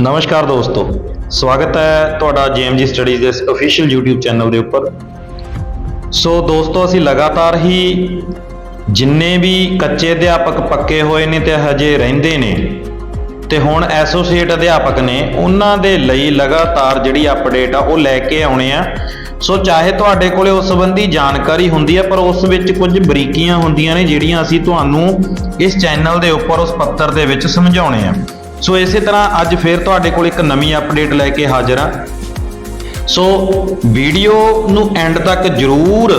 ਨਮਸਕਾਰ ਦੋਸਤੋ, ਸਵਾਗਤ ਹੈ ਤੁਹਾਡਾ JMG ਸਟੱਡੀਜ਼ ਦੇ ਇਸ ਅਫੀਸ਼ੀਅਲ YouTube ਚੈਨਲ ਦੇ ਉੱਪਰ। ਸੋ ਦੋਸਤੋ, ਅਸੀਂ ਲਗਾਤਾਰ ਹੀ ਜਿੰਨੇ ਵੀ ਕੱਚੇ ਅਧਿਆਪਕ ਪੱਕੇ ਹੋਏ ਨੇ ਤੇ ਹਜੇ ਰਹਿੰਦੇ ਨੇ, ਤੇ ਹੁਣ ਐਸੋਸੀਏਟ ਅਧਿਆਪਕ ਨੇ, ਉਹਨਾਂ ਦੇ ਲਈ ਲਗਾਤਾਰ ਜਿਹੜੀ ਅਪਡੇਟ ਆ, ਉਹ ਲੈ ਕੇ ਆਉਣੇ ਆ। ਸੋ ਚਾਹੇ ਤੁਹਾਡੇ ਕੋਲੇ ਉਸ ਸੰਬੰਧੀ ਜਾਣਕਾਰੀ ਹੁੰਦੀ ਹੈ ਪਰ ਉਸ ਵਿੱਚ ਕੁਝ ਬਰੀਕੀਆਂ ਹੁੰਦੀਆਂ ਨੇ, ਜਿਹੜੀਆਂ ਅਸੀਂ ਤੁਹਾਨੂੰ ਇਸ ਚੈਨਲ ਦੇ ਉੱਪਰ, ਉਸ ਪੱਤਰ ਦੇ ਵਿੱਚ ਸਮਝਾਉਣੇ ਆ। ਸੋ ਇਸੇ ਤਰ੍ਹਾਂ ਅੱਜ ਫੇਰ ਤੁਹਾਡੇ ਕੋਲ ਇੱਕ ਨਵੀਂ ਅਪਡੇਟ ਲੈ ਕੇ ਹਾਜ਼ਰ ਹਾਂ। ਸੋ ਵੀਡੀਓ ਨੂੰ ਐਂਡ ਤੱਕ ਜ਼ਰੂਰ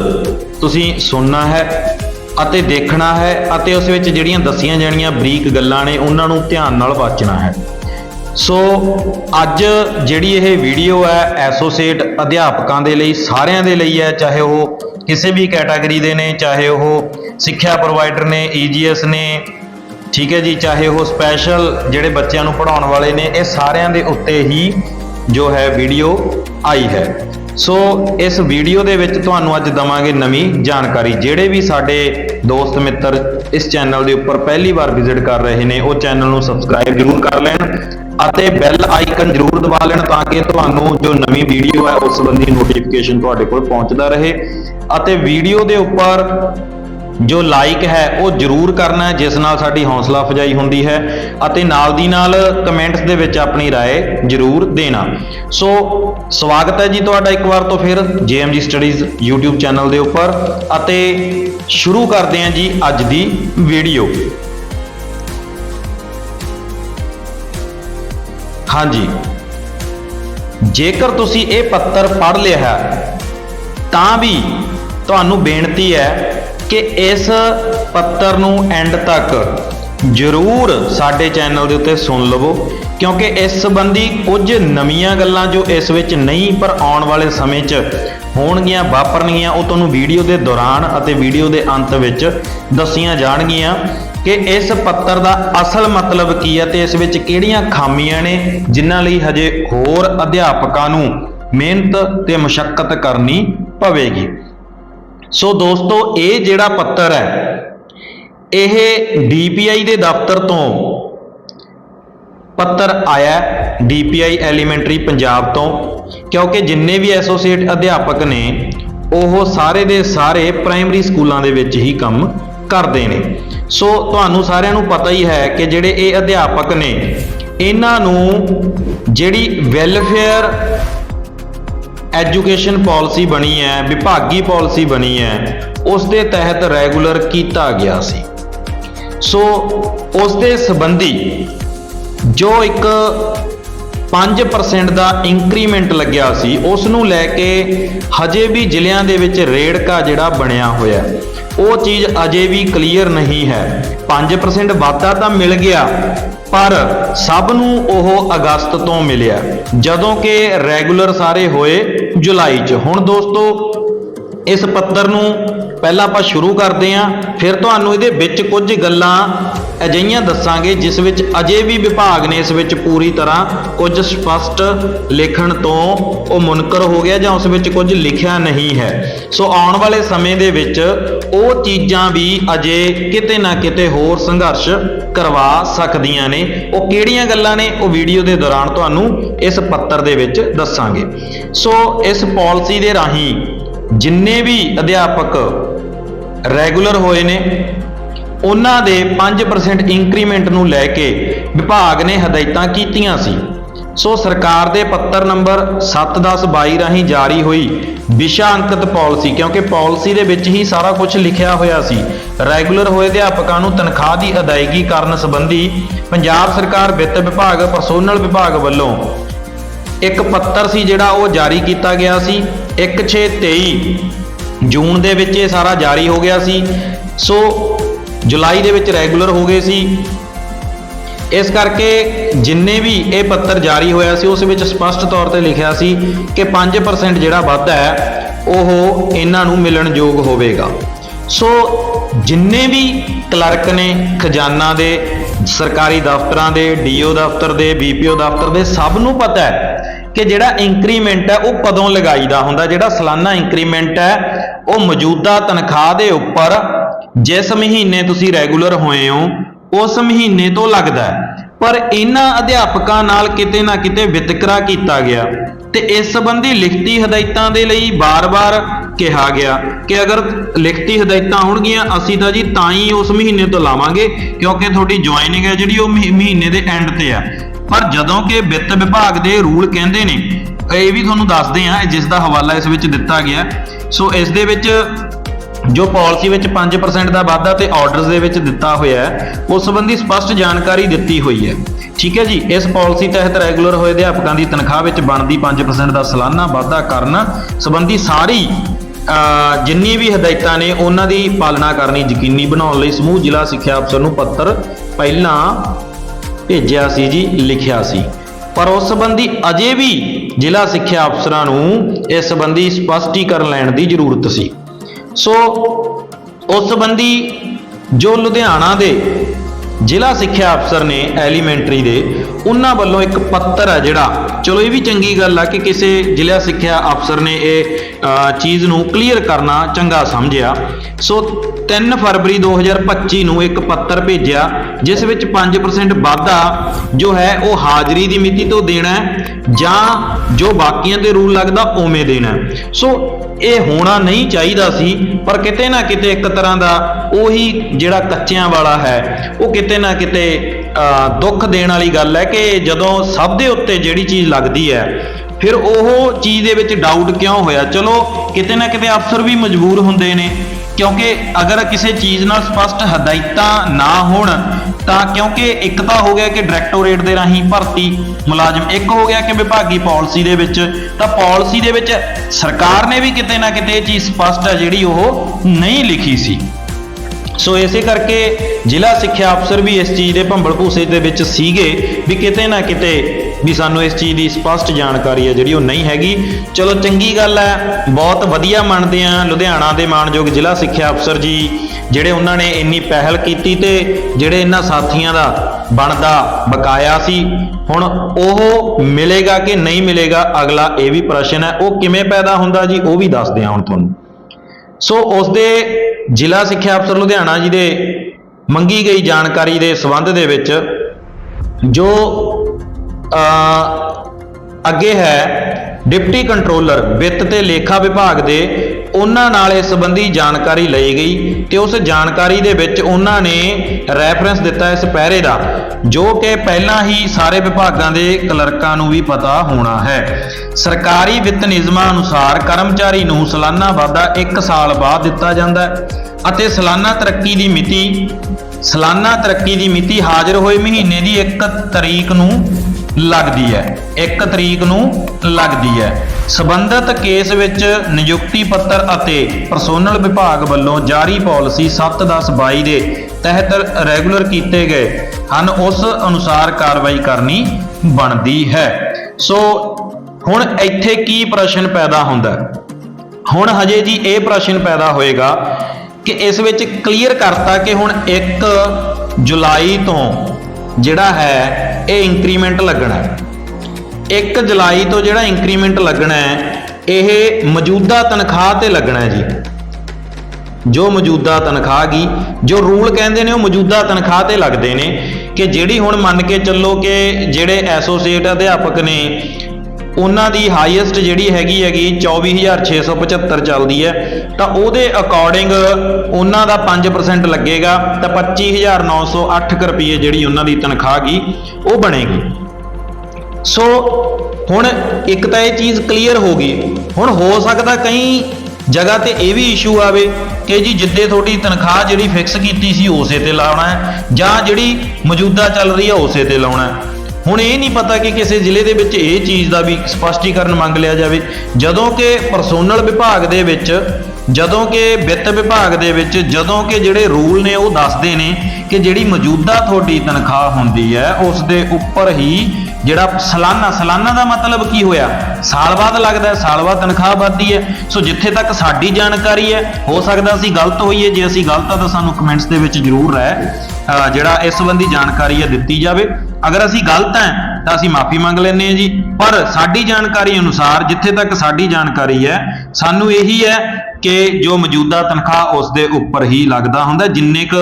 ਤੁਸੀਂ ਸੁਣਨਾ ਹੈ ਅਤੇ ਦੇਖਣਾ ਹੈ ਅਤੇ ਉਸ ਵਿੱਚ ਜਿਹੜੀਆਂ ਦੱਸੀਆਂ ਜਾਣੀਆਂ ਬਰੀਕ ਗੱਲਾਂ ਨੇ, ਉਹਨਾਂ ਨੂੰ ਧਿਆਨ ਨਾਲ ਵਾਚਣਾ ਹੈ। ਸੋ ਅੱਜ ਜਿਹੜੀ ਇਹ ਵੀਡੀਓ ਹੈ ਐਸੋਸੀਏਟ ਅਧਿਆਪਕਾਂ ਦੇ ਲਈ, ਸਾਰਿਆਂ ਦੇ ਲਈ ਹੈ, ਚਾਹੇ ਉਹ ਕਿਸੇ ਵੀ ਕੈਟਾਗਰੀ ਦੇ ਨੇ, ਚਾਹੇ ਉਹ ਸਿੱਖਿਆ ਪ੍ਰੋਵਾਈਡਰ ਨੇ ਈਜੀਐਸ ਨੇ ਠੀਕ ਹੈ ਜੀ, ਚਾਹੇ ਉਹ ਸਪੈਸ਼ਲ ਜਿਹੜੇ ਬੱਚਿਆਂ ਨੂੰ ਪੜਾਉਣ ਵਾਲੇ ਨੇ, ਇਹ ਸਾਰਿਆਂ ਦੇ ਉੱਤੇ ਹੀ ਜੋ ਹੈ ਵੀਡੀਓ ਆਈ ਹੈ। ਸੋ ਇਸ ਵੀਡੀਓ ਦੇ ਵਿੱਚ ਤੁਹਾਨੂੰ ਅੱਜ ਦਵਾਂਗੇ ਨਵੀਂ ਜਾਣਕਾਰੀ। ਜਿਹੜੇ ਵੀ ਸਾਡੇ ਦੋਸਤ ਮਿੱਤਰ ਇਸ ਚੈਨਲ ਦੇ ਉੱਪਰ ਪਹਿਲੀ ਵਾਰ ਵਿਜ਼ਿਟ ਕਰ ਰਹੇ ਨੇ, ਉਹ ਚੈਨਲ ਨੂੰ ਸਬਸਕ੍ਰਾਈਬ ਜ਼ਰੂਰ ਕਰ ਲੈਣ ਅਤੇ ਬੈਲ ਆਈਕਨ ਜ਼ਰੂਰ ਦਬਾ ਲੈਣ ਤਾਂ ਕਿ ਤੁਹਾਨੂੰ ਜੋ ਨਵੀਂ ਵੀਡੀਓ ਹੈ, ਉਸ ਸੰਬੰਧੀ ਨੋਟੀਫਿਕੇਸ਼ਨ ਤੁਹਾਡੇ ਕੋਲ ਪਹੁੰਚਦਾ ਰਹੇ। ਅਤੇ ਵੀਡੀਓ ਦੇ ਉੱਪਰ ਜੋ ਲਾਈਕ ਹੈ ਉਹ ਜ਼ਰੂਰ ਕਰਨਾ ਹੈ ਜਿਸ ਨਾਲ ਸਾਡੀ ਹੌਸਲਾ ਅਫਜਾਈ ਹੁੰਦੀ ਹੈ ਅਤੇ ਨਾਲ ਦੀ ਨਾਲ ਕਮੈਂਟਸ ਦੇ ਵਿੱਚ ਆਪਣੀ رائے ਜ਼ਰੂਰ ਦੇਣਾ ਸੋ ਸਵਾਗਤ ਹੈ ਜੀ ਤੁਹਾਡਾ ਇੱਕ ਵਾਰ ਤੋਂ ਫਿਰ JMG ਸਟੱਡੀਜ਼ YouTube ਚੈਨਲ ਦੇ ਉੱਪਰ ਅਤੇ ਸ਼ੁਰੂ ਕਰਦੇ ਹਾਂ ਜੀ ਅੱਜ ਦੀ ਵੀਡੀਓ ਹਾਂਜੀ ਜੇਕਰ ਤੁਸੀਂ ਇਹ ਪੱਤਰ ਪੜ੍ਹ ਲਿਆ ਹੈ ਤਾਂ ਵੀ ਤੁਹਾਨੂੰ ਬੇਨਤੀ ਹੈ ਕਿ ਇਸ ਪੱਤਰ ਨੂੰ ਐਂਡ ਤੱਕ ਜ਼ਰੂਰ ਸਾਡੇ ਚੈਨਲ ਦੇ ਉੱਤੇ ਸੁਣ ਲਵੋ, ਕਿਉਂਕਿ ਇਸ ਸੰਬੰਧੀ ਕੁਝ ਨਵੀਆਂ ਗੱਲਾਂ ਜੋ ਇਸ ਵਿੱਚ ਨਹੀਂ ਪਰ ਆਉਣ ਵਾਲੇ ਸਮੇਂ 'ਚ ਹੋਣਗੀਆਂ, ਵਾਪਰਨਗੀਆਂ, ਉਹ ਤੁਹਾਨੂੰ ਵੀਡੀਓ ਦੇ ਦੌਰਾਨ ਅਤੇ ਵੀਡੀਓ ਦੇ ਅੰਤ ਵਿੱਚ ਦੱਸੀਆਂ ਜਾਣਗੀਆਂ ਕਿ ਇਸ ਪੱਤਰ ਦਾ ਅਸਲ ਮਤਲਬ ਕੀ ਹੈ ਤੇ ਇਸ ਵਿੱਚ ਕਿਹੜੀਆਂ ਖਾਮੀਆਂ ਨੇ, ਜਿਨ੍ਹਾਂ ਲਈ ਹਜੇ ਹੋਰ ਅਧਿਆਪਕਾਂ ਨੂੰ ਮਿਹਨਤ ਤੇ ਮੁਸ਼ਕਲ ਕਰਨੀ ਪਵੇਗੀ। ਸੋ ਦੋਸਤੋ, ਇਹ ਜਿਹੜਾ ਪੱਤਰ ਹੈ, ਇਹ DPI ਦੇ ਦਫ਼ਤਰ ਤੋਂ ਪੱਤਰ ਆਇਆ DPI ਐਲੀਮੈਂਟਰੀ ਪੰਜਾਬ ਤੋਂ, ਕਿਉਂਕਿ ਜਿੰਨੇ ਵੀ ਐਸੋਸੀਏਟ ਅਧਿਆਪਕ ਨੇ, ਉਹ ਸਾਰੇ ਦੇ ਸਾਰੇ ਪ੍ਰਾਇਮਰੀ ਸਕੂਲਾਂ ਦੇ ਵਿੱਚ ਹੀ ਕੰਮ ਕਰਦੇ ਨੇ। ਸੋ ਤੁਹਾਨੂੰ ਸਾਰਿਆਂ ਨੂੰ ਪਤਾ ਹੀ ਹੈ ਕਿ ਜਿਹੜੇ ਇਹ ਅਧਿਆਪਕ ਨੇ, ਇਹਨਾਂ ਨੂੰ ਜਿਹੜੀ ਵੈਲਫੇਅਰ ਐਜੂਕੇਸ਼ਨ ਪਾਲਿਸੀ ਬਣੀ ਹੈ, ਵਿਭਾਗੀ ਪਾਲਿਸੀ ਬਣੀ ਹੈ ਉਸ ਦੇ ਤਹਿਤ ਰੈਗੂਲਰ ਕੀਤਾ ਗਿਆ ਸੀ ਸੋ ਉਸ ਦੇ ਸੰਬੰਧੀ ਜੋ ਇੱਕ 5% ਦਾ ਇੰਕਰੀਮੈਂਟ ਲੱਗਿਆ ਸੀ ਉਸ ਨੂੰ ਲੈ ਕੇ ਹਜੇ ਵੀ ਜ਼ਿਲ੍ਹਿਆਂ ਦੇ ਵਿੱਚ ਰੇੜਕਾ ਜਿਹੜਾ ਬਣਿਆ ਹੋਇਆ ਹੈ। ਉਹ ਚੀਜ਼ ਅਜੇ ਵੀ ਕਲੀਅਰ ਨਹੀਂ ਹੈ। 5% ਵਾਧਾ ਤਾਂ ਮਿਲ ਗਿਆ, ਪਰ ਸਭ ਨੂੰ ਉਹ ਅਗਸਤ ਤੋਂ ਮਿਲਿਆ। ਜਦੋਂ ਕਿ ਰੈਗੂਲਰ ਸਾਰੇ ਹੋਏ ਜੁਲਾਈ 'ਚ। ਹੁਣ ਦੋਸਤੋ ਇਸ ਪੱਤਰ ਨੂੰ ਪਹਿਲਾਂ ਆਪਾਂ ਸ਼ੁਰੂ ਕਰਦੇ ਹਾਂ, ਫਿਰ ਤੁਹਾਨੂੰ ਇਹਦੇ ਵਿੱਚ ਕੁਝ ਗੱਲਾਂ ਅਜਿਹੀਆਂ ਦੱਸਾਂਗੇ, ਜਿਸ ਵਿੱਚ ਅਜੇ ਵੀ ਵਿਭਾਗ ਨੇ ਇਸ ਵਿੱਚ ਪੂਰੀ ਤਰ੍ਹਾਂ ਕੁਝ ਸਪਸ਼ਟ ਲਿਖਣ ਤੋਂ ਉਹ ਮੁਨਕਰ ਹੋ ਗਿਆ ਜਾਂ ਉਸ ਵਿੱਚ ਕੁਝ ਲਿਖਿਆ ਨਹੀਂ ਹੈ। ਸੋ ਆਉਣ ਵਾਲੇ ਸਮੇਂ ਦੇ ਵਿੱਚ ਉਹ ਚੀਜ਼ਾਂ ਵੀ ਅਜੇ ਕਿਤੇ ਨਾ ਕਿਤੇ ਹੋਰ ਸੰਘਰਸ਼ ਕਰਵਾ ਸਕਦੀਆਂ ਨੇ। ਉਹ ਕਿਹੜੀਆਂ ਗੱਲਾਂ ਨੇ, ਉਹ ਵੀਡੀਓ ਦੇ ਦੌਰਾਨ ਤੁਹਾਨੂੰ ਇਸ ਪੱਤਰ ਦੇ ਵਿੱਚ ਦੱਸਾਂਗੇ। ਸੋ ਇਸ ਪਾਲਿਸੀ ਦੇ ਰਾਹੀਂ ਜਿੰਨੇ ਵੀ ਅਧਿਆਪਕ ਰੈਗੂਲਰ ਹੋਏ ਨੇ, ਉਹਨਾਂ ਦੇ 5% ਇੰਕਰੀਮੈਂਟ ਨੂੰ ਲੈ ਕੇ ਵਿਭਾਗ ਨੇ ਹਦਾਇਤਾਂ ਕੀਤੀਆਂ ਸੀ। ਸੋ ਸਰਕਾਰ ਦੇ ਪੱਤਰ ਨੰਬਰ 71022 ਰਾਹੀਂ ਜਾਰੀ ਹੋਈ ਵਿਸ਼ਾ ਅੰਕਤ ਪਾਲਿਸੀ, ਕਿਉਂਕਿ ਪਾਲਿਸੀ ਦੇ ਵਿੱਚ ਹੀ ਸਾਰਾ ਕੁਝ ਲਿਖਿਆ ਹੋਇਆ ਸੀ, ਰੈਗੂਲਰ ਹੋਏ ਅਧਿਆਪਕਾਂ ਨੂੰ ਤਨਖਾਹ ਦੀ ਅਦਾਇਗੀ ਕਰਨ ਸੰਬੰਧੀ ਪੰਜਾਬ ਸਰਕਾਰ ਵਿੱਤ ਵਿਭਾਗ ਪਰਸੋਨਲ ਵਿਭਾਗ ਵੱਲੋਂ ਇੱਕ ਪੱਤਰ ਸੀ ਜਿਹੜਾ ਉਹ ਜਾਰੀ ਕੀਤਾ ਗਿਆ ਸੀ 1623 ਜੂਨ ਦੇ ਵਿੱਚ ਇਹ ਸਾਰਾ ਜਾਰੀ ਹੋ ਗਿਆ ਸੀ। ਸੋ ਜੁਲਾਈ ਦੇ ਵਿੱਚ ਰੈਗੂਲਰ ਹੋ ਗਏ ਸੀ। ਇਸ ਕਰਕੇ ਜਿੰਨੇ ਵੀ ਇਹ ਪੱਤਰ ਜਾਰੀ ਹੋਇਆ ਸੀ, ਉਸ ਵਿੱਚ ਸਪਸ਼ਟ ਤੌਰ ਤੇ ਲਿਖਿਆ ਸੀ ਕਿ 5% ਜਿਹੜਾ ਵਾਧਾ ਹੈ, ਉਹ ਇਹਨਾਂ ਨੂੰ ਮਿਲਣ ਯੋਗ ਹੋਵੇਗਾ। ਸੋ ਜਿੰਨੇ ਵੀ ਕਲਰਕ ਨੇ ਖਜ਼ਾਨਾ ਦੇ, ਸਰਕਾਰੀ ਦਫ਼ਤਰਾਂ ਦੇ ਡੀਓ ਦਫ਼ਤਰ ਦੇ ਬੀਪੀਓ ਦਫ਼ਤਰ ਦੇ, ਸਭ ਨੂੰ ਪਤਾ ਹੈ ਕਿ ਜਿਹੜਾ ਇੰਕਰੀਮੈਂਟ ਹੈ ਉਹ ਕਦੋਂ ਲਗਾਈਦਾ ਹੁੰਦਾ? ਜਿਹੜਾ ਸਾਲਾਨਾ ਇੰਕਰੀਮੈਂਟ ਹੈ, ਉਹ ਮੌਜੂਦਾ ਤਨਖਾਹ ਦੇ ਉੱਪਰ ਜਿਸ ਮਹੀਨੇ ਤੁਸੀਂ ਰੈਗੂਲਰ ਹੋਏ ਹੋ, ਉਸ ਮਹੀਨੇ ਤੋਂ ਲੱਗਦਾ ਹੈ। ਪਰ ਇਹਨਾਂ ਅਧਿਆਪਕਾਂ ਨਾਲ ਕਿਤੇ ਨਾ ਕਿਤੇ ਵਿਤਕਰਾ ਕੀਤਾ ਗਿਆ ਤੇ ਇਸ ਸੰਬੰਧੀ ਲਿਖਤੀ ਹਦਾਇਤਾਂ ਦੇ ਲਈ ਬਾਰ-ਬਾਰ ਕਿਹਾ ਗਿਆ ਕਿ ਅਗਰ ਲਿਖਤੀ ਹਦਾਇਤਾਂ ਹੋਣਗੀਆਂ ਅਸੀਂ ਤਾਂ ਜੀ ਤਾਂ ਹੀ ਉਸ ਮਹੀਨੇ ਤੋਂ ਲਾਵਾਂਗੇ ਕਿਉਂਕਿ ਤੁਹਾਡੀ ਜੁਆਇਨਿੰਗ ਹੈ ਜਿਹੜੀ ਉਹ ਮਹੀ- ਮਹੀਨੇ ਦੇ ਐਂਡ ਤੇ ਆ। ਪਰ ਜਦੋਂ ਕਿ ਵਿੱਤ ਵਿਭਾਗ ਦੇ ਰੂਲ ਕਹਿੰਦੇ ਨੇ, ਇਹ ਵੀ ਤੁਹਾਨੂੰ ਦੱਸਦੇ ਆ ਜਿਸ ਦਾ ਹਵਾਲਾ ਇਸ ਵਿੱਚ ਦਿੱਤਾ ਗਿਆ। ਸੋ ਇਸ ਦੇ ਵਿੱਚ ਜੋ ਪਾਲਿਸੀ ਵਿੱਚ 5% ਦਾ ਵਾਧਾ ਤੇ ਆਰਡਰਸ ਦੇ ਵਿੱਚ ਦਿੱਤਾ ਹੋਇਆ ਹੈ, ਉਸ ਸੰਬੰਧੀ ਸਪਸ਼ਟ ਜਾਣਕਾਰੀ ਦਿੱਤੀ ਹੋਈ ਹੈ। ਠੀਕ ਹੈ ਜੀ, ਇਸ ਪਾਲਿਸੀ ਤਹਿਤ ਰੈਗੂਲਰ ਹੋਏ ਅਧਿਆਪਕਾਂ ਦੀ ਤਨਖਾਹ ਵਿੱਚ ਬਣਦੀ 5% ਦਾ ਸਾਲਾਨਾ ਵਾਧਾ ਕਰਨ ਸੰਬੰਧੀ ਸਾਰੀ ਜਿੰਨੀ ਵੀ ਹਦਾਇਤਾਂ ਨੇ, ਉਹਨਾਂ ਦੀ ਪਾਲਣਾ ਕਰਨੀ ਯਕੀਨੀ ਬਣਾਉਣ ਲਈ ਸਮੂਹ ਜ਼ਿਲ੍ਹਾ ਸਿੱਖਿਆ ਅਫਸਰ ਨੂੰ ਪੱਤਰ ਪਹਿਲਾਂ ਭੇਜਿਆ ਸੀ ਜੀ, ਲਿਖਿਆ ਸੀ। ਪਰ ਉਸ ਸੰਬੰਧੀ ਅਜੇ ਵੀ ਜ਼ਿਲ੍ਹਾ ਸਿੱਖਿਆ ਅਫਸਰਾਂ ਨੂੰ ਇਸ ਸੰਬੰਧੀ ਸਪਸ਼ਟੀਕਰਨ ਲੈਣ ਦੀ ਜ਼ਰੂਰਤ ਸੀ। ਸੋ ਉਸ ਸੰਬੰਧੀ ਜੋ ਲੁਧਿਆਣਾ ਦੇ ਜ਼ਿਲ੍ਹਾ ਸਿੱਖਿਆ ਅਫਸਰ ਨੇ ਐਲੀਮੈਂਟਰੀ ਦੇ, ਉਹਨਾਂ ਵੱਲੋਂ ਇੱਕ ਪੱਤਰ ਹੈ ਜਿਹੜਾ, ਚਲੋ ਇਹ ਵੀ ਚੰਗੀ ਗੱਲ ਆ ਕਿ ਕਿਸੇ ਜ਼ਿਲ੍ਹਾ ਸਿੱਖਿਆ ਅਫਸਰ ਨੇ ਇਹ ਚੀਜ਼ ਨੂੰ ਕਲੀਅਰ ਕਰਨਾ ਚੰਗਾ ਸਮਝਿਆ। ਸੋ 3 ਫਰਵਰੀ 2025 ਨੂੰ ਇੱਕ ਪੱਤਰ ਭੇਜਿਆ, ਜਿਸ ਵਿੱਚ 5% ਵਾਧਾ ਜੋ ਹੈ ਉਹ ਹਾਜ਼ਰੀ ਦੀ ਮਿਤੀ ਤੋਂ ਦੇਣਾ ਜਾਂ ਜੋ ਬਾਕੀਆਂ 'ਤੇ ਰੂਲ ਲੱਗਦਾ ਉਵੇਂ ਦੇਣਾ ਸੋ ਇਹ ਹੋਣਾ ਨਹੀਂ ਚਾਹੀਦਾ ਸੀ, ਪਰ ਕਿਤੇ ਨਾ ਕਿਤੇ ਇੱਕ ਤਰ੍ਹਾਂ ਦਾ ਉਹੀ ਜਿਹੜਾ ਕੱਚਿਆਂ ਵਾਲਾ ਹੈ, ਉਹ ਕਿਤੇ ਨਾ ਕਿਤੇ ਦੁੱਖ ਦੇਣ ਵਾਲੀ ਗੱਲ ਹੈ ਕਿ ਜਦੋਂ ਸਭ ਦੇ ਉੱਤੇ ਜਿਹੜੀ ਚੀਜ਼ ਲੱਗਦੀ ਹੈ, ਫਿਰ ਉਹ ਚੀਜ਼ ਦੇ ਵਿੱਚ ਡਾਊਟ ਕਿਉਂ ਹੋਇਆ? ਚਲੋ, ਕਿਤੇ ਨਾ ਕਿਤੇ ਅਫਸਰ ਵੀ ਮਜਬੂਰ ਹੁੰਦੇ ਨੇ। ਕਿਉਂਕਿ ਅਗਰ ਕਿਸੇ ਚੀਜ਼ ਨਾਲ ਸਪਸ਼ਟ ਹਦਾਇਤਾਂ ਨਾ ਹੋਣ, ਤਾਂ ਕਿਉਂਕਿ ਇੱਕ ਤਾਂ ਹੋ ਗਿਆ ਕਿ ਡਾਇਰੈਕਟੋਰੇਟ ਦੇ ਰਾਹੀਂ ਭਰਤੀ ਮੁਲਾਜ਼ਮ, ਇੱਕ ਹੋ ਗਿਆ ਕਿ ਵਿਭਾਗੀ ਪਾਲਿਸੀ ਦੇ ਵਿੱਚ, ਤਾਂ ਪਾਲਿਸੀ ਦੇ ਵਿੱਚ ਸਰਕਾਰ ਨੇ ਵੀ ਕਿਤੇ ਨਾ ਕਿਤੇ ਇਹ ਚੀਜ਼ ਸਪਸ਼ਟ ਹੈ ਜਿਹੜੀ ਉਹ ਨਹੀਂ ਲਿਖੀ ਸੀ। ਸੋ ਇਸੇ ਕਰਕੇ ਜ਼ਿਲ੍ਹਾ ਸਿੱਖਿਆ ਅਫਸਰ ਵੀ ਇਸ ਚੀਜ਼ ਦੇ ਭੰਬਲ ਭੂਸੇ ਦੇ ਵਿੱਚ ਸੀਗੇ ਵੀ ਕਿਤੇ ਨਾ ਕਿਤੇ ਵੀ ਸਾਨੂੰ ਇਸ ਚੀਜ਼ ਦੀ ਸਪਸ਼ਟ ਜਾਣਕਾਰੀ ਹੈ ਜਿਹੜੀ ਉਹ ਨਹੀਂ ਹੈਗੀ। ਚਲੋ ਚੰਗੀ ਗੱਲ ਹੈ, ਬਹੁਤ ਵਧੀਆ ਮੰਨਦੇ ਆ ਲੁਧਿਆਣਾ ਦੇ ਮਾਨਯੋਗ ਜ਼ਿਲ੍ਹਾ ਸਿੱਖਿਆ ਅਫਸਰ ਜੀ, ਜਿਹੜੇ ਉਹਨਾਂ ਨੇ ਇੰਨੀ ਪਹਿਲ ਕੀਤੀ ਤੇ ਜਿਹੜੇ ਇਹਨਾਂ ਸਾਥੀਆਂ ਦਾ ਬਣਦਾ ਬਕਾਇਆ ਸੀ। ਹੁਣ ਉਹ ਮਿਲੇਗਾ ਕਿ ਨਹੀਂ ਮਿਲੇਗਾ, ਅਗਲਾ ਇਹ ਵੀ ਪ੍ਰਸ਼ਨ ਹੈ, ਉਹ ਕਿਵੇਂ ਪੈਦਾ ਹੁੰਦਾ ਜੀ, ਉਹ ਵੀ ਦੱਸਦੇ ਹਾਂ ਹੁਣ ਤੁਹਾਨੂੰ। ਸੋ ਉਸ ਦੇ ਜ਼ਿਲ੍ਹਾ ਸਿੱਖਿਆ ਅਫਸਰ ਲੁਧਿਆਣਾ ਜੀ ਦੇ ਮੰਗੀ ਗਈ ਜਾਣਕਾਰੀ ਦੇ ਸਬੰਧ ਦੇ ਵਿੱਚ ਜੋ ਅੱਗੇ ਹੈ, ਡਿਪਟੀ ਕੰਟਰੋਲਰ ਵਿੱਤ ਤੇ ਲੇਖਾ ਵਿਭਾਗ ਦੇ ਉਹਨਾਂ ਨਾਲ ਇਸ ਸੰਬੰਧੀ ਜਾਣਕਾਰੀ ਲਈ ਗਈ ਤੇ ਉਸ ਜਾਣਕਾਰੀ ਦੇ ਵਿੱਚ ਉਹਨਾਂ ਨੇ ਰੈਫਰੈਂਸ ਦਿੱਤਾ ਇਸ ਪਹਿਰੇ ਦਾ, ਜੋ ਕਿ ਪਹਿਲਾਂ ਹੀ ਸਾਰੇ ਵਿਭਾਗਾਂ ਦੇ ਕਲਰਕਾਂ ਨੂੰ ਵੀ ਪਤਾ ਹੋਣਾ ਹੈ। ਸਰਕਾਰੀ ਵਿੱਤ ਨਿਯਮਾਂ ਅਨੁਸਾਰ ਕਰਮਚਾਰੀ ਨੂੰ ਸਾਲਾਨਾ ਵਾਧਾ 1 ਸਾਲ ਬਾਅਦ ਦਿੱਤਾ ਜਾਂਦਾ ਹੈ ਅਤੇ ਸਾਲਾਨਾ ਤਰੱਕੀ ਦੀ ਮਿਤੀ, ਸਾਲਾਨਾ ਤਰੱਕੀ ਦੀ ਮਿਤੀ ਹਾਜ਼ਰ ਹੋਏ ਮਹੀਨੇ ਦੀ 1 ਤਰੀਕ ਨੂੰ ਲੱਗਦੀ ਹੈ। 1 ਤਰੀਕ ਨੂੰ ਲੱਗਦੀ ਹੈ। ਸਬੰਧਤ ਕੇਸ ਵਿੱਚ ਨਿਯੁਕਤੀ ਪੱਤਰ ਅਤੇ ਪਰਸੋਨਲ ਵਿਭਾਗ ਵੱਲੋਂ ਜਾਰੀ ਪਾਲਿਸੀ 7/10/22 ਦੇ ਤਹਿਤ ਰੈਗੂਲਰ ਕੀਤੇ ਗਏ ਹਨ, ਉਸ ਅਨੁਸਾਰ ਕਾਰਵਾਈ ਕਰਨੀ ਬਣਦੀ ਹੈ। ਸੋ, ਹੁਣ ਇੱਥੇ ਕੀ ਪ੍ਰਸ਼ਨ ਪੈਦਾ ਹੁੰਦਾ? ਹੁਣ ਹਜੇ ਜੀ ਇਹ ਪ੍ਰਸ਼ਨ ਪੈਦਾ ਹੋਏਗਾ ਕਿ ਇਸ ਵਿੱਚ ਕਲੀਅਰ ਕਰਤਾ ਕਿ ਹੁਣ 1 ਜੁਲਾਈ ਤੋਂ ਜਿਹੜਾ ਹੈ ਇਹ ਇੰਕਰੀਮੈਂਟ ਲੱਗਣਾ ਹੈ। 1 ਜੁਲਾਈ ਤੋਂ ਜਿਹੜਾ ਇੰਕਰੀਮੈਂਟ ਲੱਗਣਾ ਹੈ, ਇਹ ਮੌਜੂਦਾ ਤਨਖਾਹ ਤੇ ਲੱਗਣਾ ਹੈ ਜੀ। ਜੋ ਮੌਜੂਦਾ ਤਨਖਾਹ ਗੀ, ਜੋ ਰੂਲ ਕਹਿੰਦੇ ਨੇ ਉਹ ਮੌਜੂਦਾ ਤਨਖਾਹ ਤੇ ਲੱਗਦੇ ਨੇ ਕਿ ਜਿਹੜੀ ਹੁਣ ਮੰਨ ਕੇ ਚੱਲੋ ਕਿ ਜਿਹੜੇ ਐਸੋਸੀਏਟ ਅਧਿਆਪਕ ਨੇ ਉਹਨਾਂ ਦੀ ਹਾਈਐਸਟ ਜਿਹੜੀ ਹੈਗੀ ਹੈਗੀ 24675 ਚੱਲਦੀ ਹੈ। ਤਾਂ ਉਹਦੇ ਅਕੋਰਡਿੰਗ ਉਹਨਾਂ ਦਾ 5% ਲੱਗੇਗਾ, ਤਾਂ 25908 ਰੁਪਏ ਜਿਹੜੀ ਉਹਨਾਂ ਦੀ ਤਨਖਾਹ ਗੀ, ਉਹ ਬਣੇਗੀ। ਸੋ ਹੁਣ ਇੱਕ ਤਾਂ ਇਹ ਚੀਜ਼ ਕਲੀਅਰ ਹੋ ਗਈ। ਹੁਣ ਹੋ ਸਕਦਾ ਕਈ ਜਗ੍ਹਾ ਤੇ ਇਹ ਵੀ ਇਸ਼ੂ ਆਵੇ ਕਿ ਜੀ ਜਿੱਦੇ ਤੁਹਾਡੀ ਤਨਖਾਹ ਜਿਹੜੀ ਫਿਕਸ ਕੀਤੀ ਸੀ, ਉਸੇ ਤੇ ਲਾਉਣਾ ਹੈ, ਜਾਂ ਜਿਹੜੀ ਮੌਜੂਦਾ ਚੱਲ ਰਹੀ ਹੈ, ਉਸੇ ਤੇ ਲਾਉਣਾ ਹੈ। ਹੁਣ ਇਹ ਨਹੀਂ ਪਤਾ ਕਿ ਕਿਸੇ ਜ਼ਿਲ੍ਹੇ ਦੇ ਵਿੱਚ ਇਹ ਚੀਜ਼ ਦਾ ਵੀ ਸਪਸ਼ਟੀਕਰਨ ਮੰਗ ਲਿਆ ਜਾਵੇ। ਜਦੋਂ ਕਿ ਪਰਸੋਨਲ ਵਿਭਾਗ ਦੇ ਵਿੱਚ, ਜਦੋਂ ਕਿ ਵਿੱਤ ਵਿਭਾਗ ਦੇ ਵਿੱਚ, ਜਦੋਂ ਕਿ ਜਿਹੜੇ ਰੂਲ ਨੇ ਉਹ ਦੱਸਦੇ ਨੇ ਕਿ ਜਿਹੜੀ ਮੌਜੂਦਾ ਤੁਹਾਡੀ ਤਨਖਾਹ ਹੁੰਦੀ ਹੈ, ਉਸ ਦੇ ਉੱਪਰ ਹੀ ਜਿਹੜਾ ਸਾਲਾਨਾ ਸਾਲਾਨਾ ਦਾ ਮਤਲਬ ਕੀ ਹੋਇਆ? ਸਾਲ ਬਾਅਦ ਲੱਗਦਾ ਸਾਲ ਬਾਅਦ ਤਨਖਾਹ ਵੱਧਦੀ ਹੈ। ਸੋ ਜਿੱਥੇ ਤੱਕ ਸਾਡੀ ਜਾਣਕਾਰੀ ਹੈ, ਹੋ ਸਕਦਾ ਅਸੀਂ ਗਲਤ ਹੋਈਏ। ਜੇ ਅਸੀਂ ਗਲਤ ਆ ਤਾਂ ਸਾਨੂੰ ਕਮੈਂਟਸ ਦੇ ਵਿੱਚ ਜ਼ਰੂਰ ਰਹਿ ਜਿਹੜਾ ਇਸ ਸੰਬੰਧੀ ਜਾਣਕਾਰੀ ਹੈ, ਦਿੱਤੀ ਜਾਵੇ। ਅਗਰ ਅਸੀਂ ਗਲਤ ਹੈ, ਤਾਂ ਅਸੀਂ ਮਾਫੀ ਮੰਗ ਲੈਂਦੇ ਹਾਂ ਜੀ। ਪਰ ਸਾਡੀ ਜਾਣਕਾਰੀ ਅਨੁਸਾਰ, ਜਿੱਥੇ ਤੱਕ ਸਾਡੀ ਜਾਣਕਾਰੀ ਹੈ, ਸਾਨੂੰ ਇਹੀ ਹੈ ਕਿ ਜੋ ਮੌਜੂਦਾ ਤਨਖਾਹ ਉਸ ਦੇ ਉੱਪਰ ਹੀ ਲੱਗਦਾ ਹੁੰਦਾ। ਜਿੰਨੇ ਕ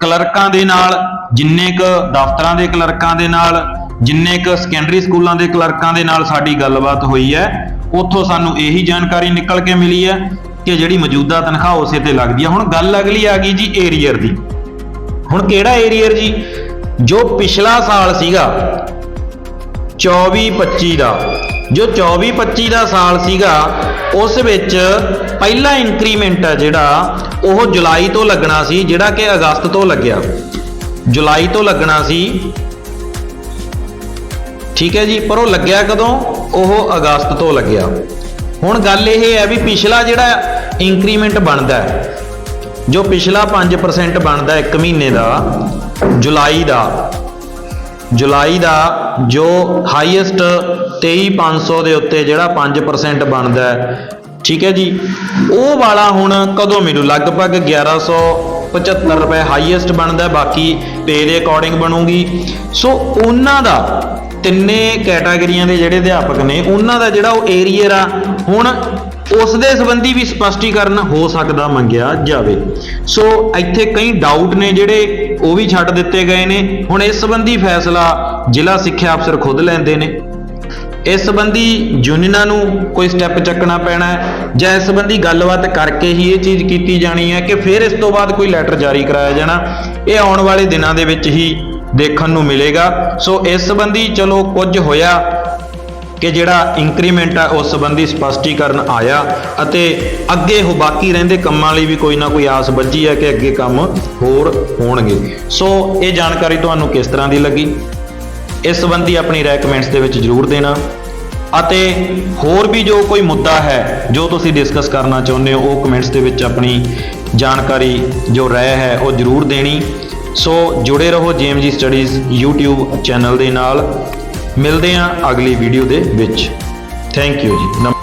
ਕਲਰਕਾਂ ਦੇ ਨਾਲ, ਜਿੰਨੇ ਕ ਦਫ਼ਤਰਾਂ ਦੇ ਕਲਰਕਾਂ ਦੇ ਨਾਲ, ਜਿੰਨੇ ਕ ਸੈਕੰਡਰੀ ਸਕੂਲਾਂ ਦੇ ਕਲਰਕਾਂ ਦੇ ਨਾਲ ਸਾਡੀ ਗੱਲਬਾਤ ਹੋਈ ਹੈ, ਉੱਥੋਂ ਸਾਨੂੰ ਇਹੀ ਜਾਣਕਾਰੀ ਨਿਕਲ ਕੇ ਮਿਲੀ ਹੈ ਕਿ ਜਿਹੜੀ ਮੌਜੂਦਾ ਤਨਖਾਹ ਉਸੇ ਤੇ ਲੱਗਦੀ ਹੈ। ਹੁਣ ਗੱਲ ਅਗਲੀ ਆ ਗਈ ਜੀ ਏਰੀਅਰ ਦੀ। ਹੁਣ ਕਿਹੜਾ ਏਰੀਅਰ ਜੀ? ਜੋ ਪਿਛਲਾ ਸਾਲ ਸੀਗਾ 24 25 ਦਾ। ਜੋ 24 25 ਦਾ ਸਾਲ ਸੀਗਾ, ਉਸ ਵਿੱਚ ਪਹਿਲਾ ਇਨਕਰੀਮੈਂਟ ਹੈ ਜਿਹੜਾ, ਉਹ ਜੁਲਾਈ ਤੋਂ ਲੱਗਣਾ ਸੀ, ਜਿਹੜਾ ਕਿ ਅਗਸਤ ਤੋਂ ਲੱਗਿਆ। ਜੁਲਾਈ ਤੋਂ ਲੱਗਣਾ ਸੀ, ਠੀਕ ਹੈ ਜੀ, ਪਰ ਉਹ ਲੱਗਿਆ ਕਦੋਂ? ਉਹ ਅਗਸਤ ਤੋਂ ਲੱਗਿਆ। ਹੁਣ ਗੱਲ ਇਹ ਹੈ ਵੀ ਪਿਛਲਾ ਜਿਹੜਾ ਇਨਕਰੀਮੈਂਟ ਬਣਦਾ ਹੈ ਜੋ ਪਿਛਲਾ 5% ਬਣਦਾ ਇੱਕ ਮਹੀਨੇ ਦਾ, ਜੁਲਾਈ ਦਾ। ਜੁਲਾਈ ਦਾ ਜੋ ਹਾਈਐਸਟ 23500 ਦੇ ਉੱਤੇ ਜਿਹੜਾ 5% ਬਣਦਾ ਠੀਕ ਹੈ ਜੀ? ਉਹ ਵਾਲਾ ਹੁਣ ਕਦੋਂ ਮਿਲੂ? ਲਗਭਗ 1175 ਰੁਪਏ ਹਾਈਐਸਟ ਬਣਦਾ ਬਾਕੀ ਪੇ ਦੇ ਅਕੋਰਡਿੰਗ ਬਣੂਗੀ। ਸੋ ਉਹਨਾਂ ਦਾ ਤਿੰਨੇ ਕੈਟਾਗਰੀਆਂ ਦੇ ਜਿਹੜੇ ਅਧਿਆਪਕ ਨੇ, ਉਹਨਾਂ ਦਾ ਜਿਹੜਾ ਉਹ ਏਰੀਅਰ ਆ, ਹੁਣ ਉਸ ਦੇ ਸੰਬੰਧੀ ਵੀ ਸਪਸ਼ਟੀਕਰਨ ਹੋ ਸਕਦਾ, ਮੰਗਿਆ ਜਾਵੇ। ਸੋ ਇੱਥੇ ਕਈ ਡਾਊਟ ਨੇ ਜਿਹੜੇ ਉਹ ਵੀ ਛੱਡ ਦਿੱਤੇ ਗਏ ਨੇ। ਹੁਣ ਇਸ ਸੰਬੰਧੀ ਫੈਸਲਾ ਜ਼ਿਲ੍ਹਾ ਸਿੱਖਿਆ ਅਫਸਰ ਖੁਦ ਲੈਂਦੇ ਨੇ। ਇਸ ਸੰਬੰਧੀ ਯੂਨੀਅਨਾਂ ਨੂੰ ਕੋਈ ਸਟੈਪ ਚੱਕਣਾ ਪੈਣਾ ਹੈ ਜਾਂ ਇਸ ਸੰਬੰਧੀ ਗੱਲਬਾਤ ਕਰਕੇ ਹੀ ਇਹ ਚੀਜ਼ ਕੀਤੀ ਜਾਣੀ ਹੈ ਕਿ ਫਿਰ ਇਸ ਤੋਂ ਬਾਅਦ ਕੋਈ ਲੈਟਰ ਜਾਰੀ ਕਰਾਇਆ ਜਾਣਾ, ਇਹ ਆਉਣ ਵਾਲੇ ਦਿਨਾਂ ਦੇ ਵਿੱਚ ਹੀ ਦੇਖਣ ਨੂੰ ਮਿਲੇਗਾ। ਸੋ ਇਸ ਸੰਬੰਧੀ ਚਲੋ ਕੁਝ ਹੋਇਆ ਕਿ ਜਿਹੜਾ ਇੰਕਰੀਮੈਂਟ ਆ ਉਸ ਸੰਬੰਧੀ ਸਪਸ਼ਟੀਕਰਨ ਆਇਆ ਅਤੇ ਅੱਗੇ ਉਹ ਬਾਕੀ ਰਹਿੰਦੇ ਕੰਮਾਂ ਲਈ ਵੀ ਕੋਈ ਨਾ ਕੋਈ ਆਸ ਬੱਝੀ ਹੈ ਕਿ ਅੱਗੇ ਕੰਮ ਹੋਰ ਹੋਣਗੇ। ਸੋ ਇਹ ਜਾਣਕਾਰੀ ਤੁਹਾਨੂੰ ਕਿਸ ਤਰ੍ਹਾਂ ਦੀ ਲੱਗੀ? ਇਸ ਸੰਬੰਧੀ ਆਪਣੀ ਰਾਏ ਕਮੈਂਟਸ ਦੇ ਵਿੱਚ ਜਰੂਰ ਦੇਣਾ। ਅਤੇ ਹੋਰ ਵੀ ਜੋ ਕੋਈ ਮੁੱਦਾ ਹੈ ਜੋ ਤੁਸੀਂ ਡਿਸਕਸ ਕਰਨਾ ਚਾਹੁੰਦੇ ਹੋ, ਉਹ ਕਮੈਂਟਸ ਦੇ ਵਿੱਚ ਆਪਣੀ ਜਾਣਕਾਰੀ, ਜੋ ਰਾਏ ਹੈ, ਉਹ ਜਰੂਰ ਦੇਣੀ। ਸੋ ਜੁੜੇ ਰਹੋ ਜੀਐਮਜੀ ਸਟੱਡੀਜ਼ YouTube ਚੈਨਲ ਦੇ ਨਾਲ। ਮਿਲਦੇ ਹਾਂ ਅਗਲੀ ਵੀਡੀਓ ਦੇ ਵਿੱਚ। ਥੈਂਕ ਯੂ ਜੀ। ਨਮ-